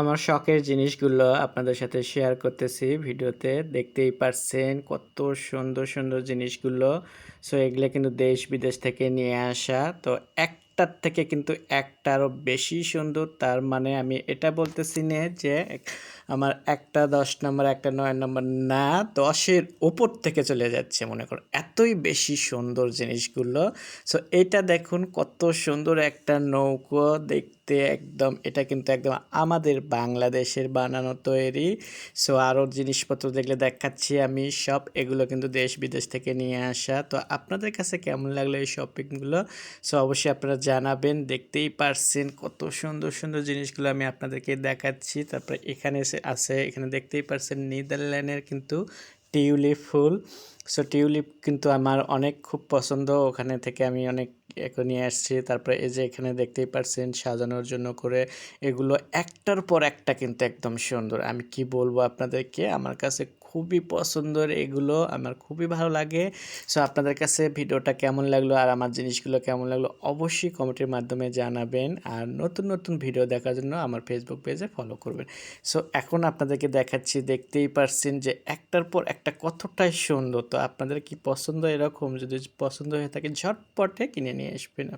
আমার শখের জিনিসগুলো আপনাদের সাথে শেয়ার করতেছি ভিডিওতে। দেখতেই পারছেন কত সুন্দর সুন্দর জিনিসগুলো। সো এগুলো কিন্তু দেশ বিদেশ থেকে নিয়ে আসা। তো একটার থেকে কিন্তু একটা আরও বেশি সুন্দর। তার মানে আমি এটা বলতেছি না যে আমার একটা দশ নম্বর, একটা নয় নম্বর, না, দশের ওপর থেকে চলে যাচ্ছে মনে করো। এতই বেশি সুন্দর জিনিসগুলো। সো এটা দেখুন কত সুন্দর একটা নৌকো দেখতে একদম, এটা কিন্তু একদম আমাদের বাংলাদেশের বানানো তৈরি। সো আরও জিনিসপত্র দেখলে দেখাচ্ছি আমি, সব এগুলো কিন্তু দেশ বিদেশ থেকে নিয়ে আসা। তো আপনাদের কাছে কেমন লাগল এই শপিংগুলো সো অবশ্যই আপনারা জানাবেন, দেখতেই পারছেন কত সুন্দর সুন্দর জিনিসগুলো আমি আপনাদেরকে দেখাচ্ছি। তারপরে এখানে এসে আছে, এখানে দেখতেই পারছেন নেদারল্যান্ডের কিন্তু টিউলিপ ফুল। সো টিউলিপ কিন্তু আমার অনেক খুব পছন্দ। ওখানে থেকে আমি অনেক নিয়ে আসছি। তারপরে এই যে এখানে দেখতেই পারছেন সাজানোর জন্য করে এগুলো একটার পর একটা কিন্তু একদম সুন্দর। আমি কি বলব আপনাদেরকে? আমার কাছে খুবই পছন্দের এগুলো, আমার খুবই ভালো লাগে। সো আপনাদের কাছে ভিডিওটা কেমন লাগল আর আমার জিনিসগুলো কেমন লাগল অবশ্যই কমেন্টের মাধ্যমে জানাবেন। আর নতুন নতুন ভিডিও দেখার জন্য আমার ফেসবুক পেজে ফলো করবেন। সো এখন আপনাদেরকে দেখাচ্ছি, দেখতেই পারছেন যে একটার পর একটা কতটাই সুন্দর। তো আপনাদের কি পছন্দ এরকম? যদি পছন্দ হয়ে থাকে, ঝটপটে কিনে নিয়ে আসবেন